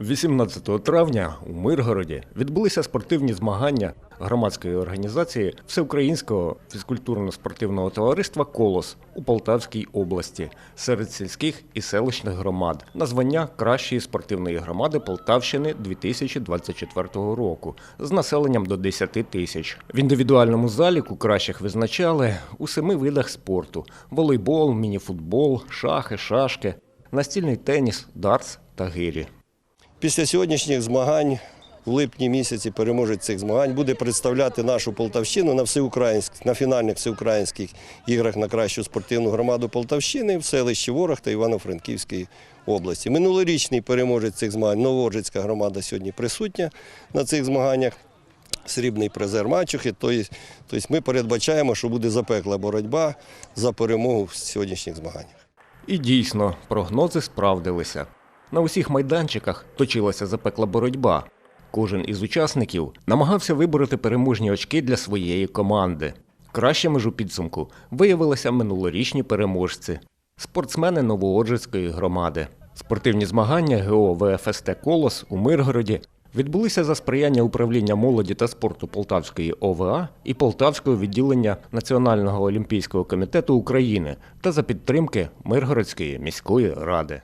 18 травня у Миргороді відбулися спортивні змагання громадської організації Всеукраїнського фізкультурно-спортивного товариства Колос у Полтавській області серед сільських і селищних громад на звання кращої спортивної громади Полтавщини 2024 року з населенням до 10 тисяч. В індивідуальному заліку кращих визначали у семи видах спорту: волейбол, мініфутбол, шахи, шашки, настільний теніс, дартс та гирі. Після сьогоднішніх змагань в липні місяці переможець цих змагань буде представляти нашу Полтавщину на на фінальних всеукраїнських іграх на кращу спортивну громаду Полтавщини в селищі Ворог та Івано-Франківській області. Минулорічний переможець цих змагань Новооджицька громада сьогодні присутня на цих змаганнях. Срібний призер Мачухи. Тобто ми передбачаємо, що буде запекла боротьба за перемогу в сьогоднішніх змаганнях. І дійсно, прогнози справдилися. На усіх майданчиках точилася запекла боротьба. Кожен із учасників намагався вибороти переможні очки для своєї команди. Кращими ж у підсумку виявилися минулорічні переможці спортсмени Новооджицької громади. Спортивні змагання ГО ВФСТ Колос у Миргороді відбулися за сприяння управління молоді та спорту Полтавської ОВА і Полтавського відділення Національного олімпійського комітету України та за підтримки Миргородської міської ради.